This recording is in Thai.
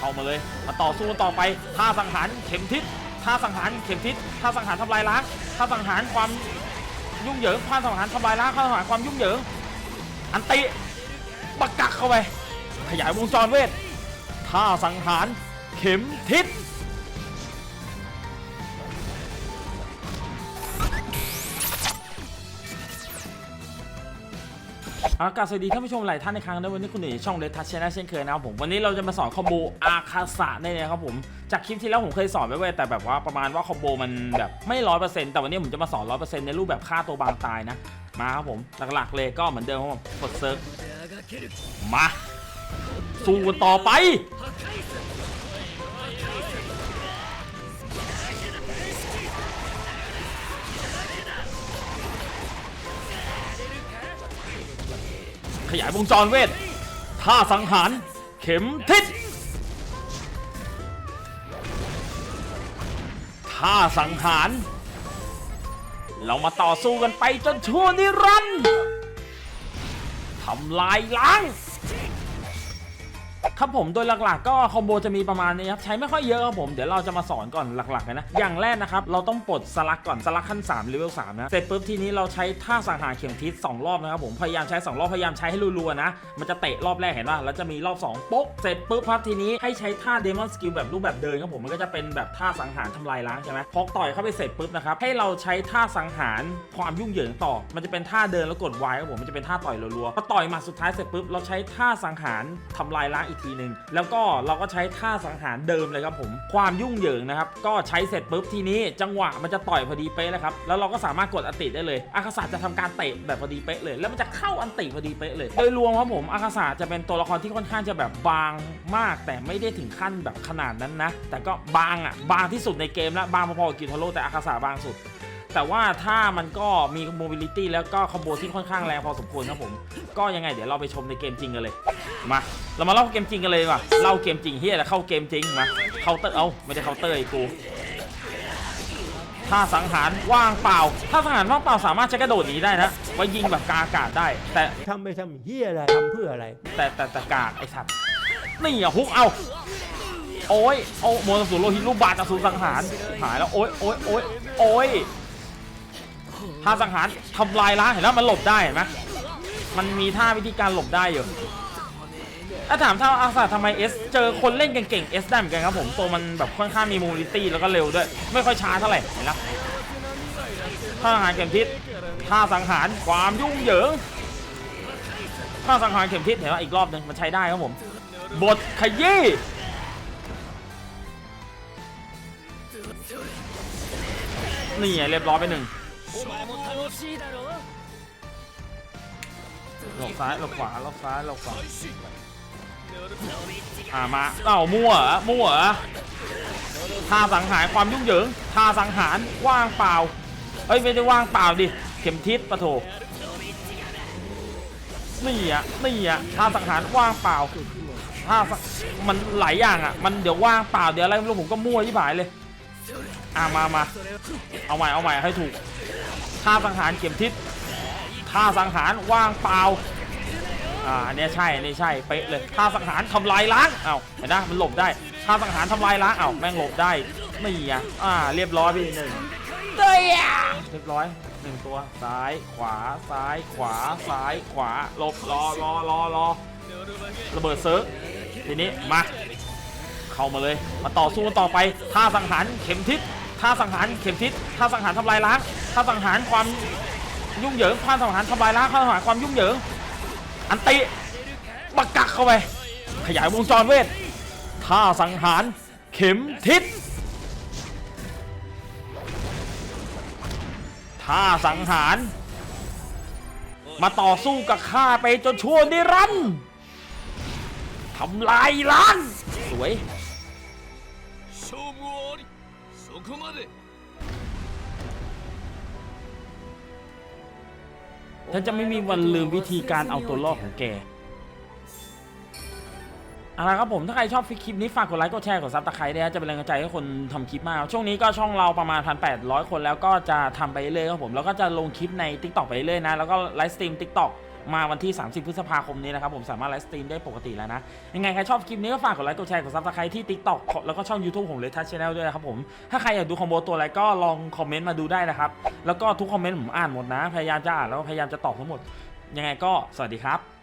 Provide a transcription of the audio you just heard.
เข้ามาเลย มาต่อสู้กันต่อไปท่าสังหารเข็มทิศท่าสังหารเข็มทิศท่าสังหารทำลายล้างท่าสังหารความยุ่งเหยิงท่าสังหารทำลายล้างท่าสังหารความยุ่งเหยิง อันติปักกักเข้าไป ขยายวงจรเวทท่าสังหารเข็มทิศ อากาศสวัสดีท่านผู้ชมหลายท่านในครั้งนี้วันนี้คุณหนีช่องเดทัชชนลเช่นเคยนะครับผมวันนี้เราจะมาสอนคอมโบอาคาสะได้เลยครับผมจากคลิปที่แล้วผมเคยสอนไว้เว้ยแต่แบบว่าประมาณว่าคอมโบมันแบบไม่ร้อยเปอร์เซ็นต์แต่วันนี้ผมจะมาสอนร้อยเปอร์เซ็นต์ในรูปแบบฆ่าตัวบางตายนะมาครับผมหลักๆเลยก็เหมือนเดิมครับผมกดเซิร์ฟมาสู้กันต่อไป ขยายวงจรเวทท่าสังหาร เข็มทิศท่าสังหาร เรามาต่อสู้กันไปจนชั่วนิรันดร์ทำลายล้าง ครับผมโดยหลักๆก็คอมโบจะมีประมาณนี้ครับใช้ไม่ค่อยเยอะครับผมเดี๋ยวเราจะมาสอนก่อนหลักๆเลยนะอย่างแรกนะครับเราต้องปลดสลักก่อนสลักขั้น3เลเวล3นะเสร็จปุ๊บทีนี้เราใช้ท่าสังหารเข็มทิศ2รอบนะครับผมพยายามใช้ 2 รอบพยายามใช้ให้รัวๆนะมันจะเตะรอบแรกเห็นป่ะแล้วจะมีรอบ2โป๊กเสร็จปุ๊บครับทีนี้ให้ใช้ท่าเดมอนสกิลแบบรูปแบบเดินครับผมมันก็จะเป็นแบบท่าสังหารทำลายล้างใช่ไหมพอต่อยเข้าไปเสร็จปุ๊บนะครับให้เราใช้ท่าสังหารความยุ่งเหยิงต่อ มันจะเป็นท่าเดินแล้วกด Y ครับผมมันจะเป็นท่าต่อยรัวๆพอต่อยมาสุดท้ายเสร็จปุ๊บเราใช้ท่าสังหารทำลายล้างอีกทีหนึ่งแล้วก็เราก็ใช้ท่าสังหารเดิมเลยครับผม ความยุ่งเหยิงนะครับ ก็ใช้เสร็จปุ๊บทีนี้จังหวะมันจะต่อยพอดีเป๊ะเลยครับ แล้วเราก็สามารถกดอันติได้เลย อาคาสะจะทำการเตะแบบพอดีเป๊ะเลย แล้วมันจะเข้าอันติพอดีเป๊ะเลย โดยรวมครับผม อาคาสะจะเป็นตัวละครที่ค่อนข้างจะแบบบางมาก แต่ไม่ได้ถึงขั้นแบบขนาดนั้นนะ แต่ก็บางอะ บางที่สุดในเกมแล้ว บางพอๆกับกิโทโร่แต่อาคาสะบางสุด แต่ว่าถ้ามันก็มีโมบิลิตี้แล้วก็คอมโบที่ค่อนข้างแรงพอสมควรครับผม ก็ยังไงเดี๋ยวเราไปชมในเกมจริงกันเลย มา เรามาเล่าเกมจริงกันเลยดีกว่ะเล่าเกมจริงเฮียแล้วเข้าเกมจริงมาเคาน์เตอร์เอาไม่ได้เคาน์เตอร์ไอ้กูถ้าสังหารว่างเปล่า ถ้าสังหารว่างเปล่าสามารถใช้กระโดดหนีได้นะไว้ยิงแบบกาอากาศได้ แต่ทำไปทำเฮียอะไรทำเพื่ออะไร แต่แต่แต่กากไอ้สัตว์นี่อะฮุกเอาโอ้ยโอ้โมนสูโลหิตลูกบาศก์อสูรสังหารหายแล้วโอ้ยโอ้ยโอ้ยโอ้ย ท่าสังหารทำลายล้างเห็นแล้วมันหลบได้เห็นไหมมันมีท่าวิธีการหลบได้อยู่ถ้าถามถ้าอาสาทำไมเอสเจอคนเล่นเก่งๆเอสได้เหมือนกันครับผมตัวมันแบบค่อนข้างมีมูลิตี้แล้วก็เร็วด้วย ไม่ค่อยช้าเท่าไหร่เห็นแล้วท่าสังหารเข็มทิศท่าสังหารความยุ่งเหยิงถ้าสังหารเข็มทิศเห็นว่าอีกรอบหนึ่งมันใช้ได้ครับผม บทขยี้นี่เรียบร้อยไปหนึ่ง หลบซ้ายหลบขวาหลบซ้ายหลบขวาอ่ามาเอ้ามั่วเหรอมั่วเหรอท่าสังหารความยุ่งเหยิงท่าสังหารว่างเปล่าเอ้ยไม่ได้ว่างเปล่าดิเข็มทิศปะโถนี่อะนี่อะท่าสังหารว่างเปล่าท่าสังมันหลายอย่างอะ มันเดี๋ยวว่างเปล่าเดี๋ยวอะไรไม่รู้ผมก็มั่วที่ผายเลย อะมามาเอาใหม่เอาใหม่ให้ถูกท่าสังหารเข็มทิศท่าสังหารว่างเปล่าอ่าอันเนี้ยใช่อันนี้ใช่เป๊ะเลยท่าสังหารทำลายล้างเอ้าเห็นนะมันหลบได้ท่าสังหารทำลายล้างเอ้าแม่งหลบได้นี่อะอ่าเรียบร้อยไปหนึ่งเดียเรียบร้อยหนึ่งตัวซ้ายขวาซ้ายขวาซ้ายขวาหลบรอรอรอรอระเบิดเซิร์ฟทีนี้มา เข้ามาเลย มาต่อสู้กันต่อไปท่าสังหารเข็มทิศท่าสังหารเข็มทิศท่าสังหารทำลายล้างท่าสังหารความยุ่งเหยิงท่าสังหารทำลายล้างท่าสังหารความยุ่งเหยิงอันติบักกักเข้าไป ขยายวงจรเวทท่าสังหารเข็มทิศท่าสังหาร มาต่อสู้กับข้าไปจนชั่วนิรันดร์ทำลายล้างสวย 勝負はありそこまで ฉันจะไม่มีวันลืมวิธีการเอาตัวรอดของแกเอาละครับผม ถ้าใครชอบคลิปนี้ฝากกดไลค์ กดแชร์ กดซับตะไคร้ด้วยนะจะเป็นแรงใจให้คนทำคลิปมาก ช่วงนี้ก็ช่องเราประมาณ 1,800 คนแล้วก็จะทำไปเรื่อยๆครับผม แล้วก็จะลงคลิปใน Tik t o k ไปเรื่อยๆนะ แล้วก็ไลฟ์สตรีม Tik t o k มาวันที่ 30 พฤษภาคมนี้นะครับผมสามารถไลฟ์สตรีมได้ปกติแล้วนะ ยังไงใครชอบคลิปนี้ก็ฝากกดไลค์กดแชร์กดซับสไครต์ที่ TikTok แล้วก็ช่อง YouTube ผมเลทัชชแนลด้วยนะครับผม ถ้าใครอยากดูคอมโบตัวอะไรก็ลองคอมเมนต์มาดูได้นะครับ แล้วก็ทุกคอมเมนต์ผมอ่านหมดนะ พยายามจะอ่านแล้วก็พยายามจะตอบทั้งหมด ยังไงก็สวัสดีครับ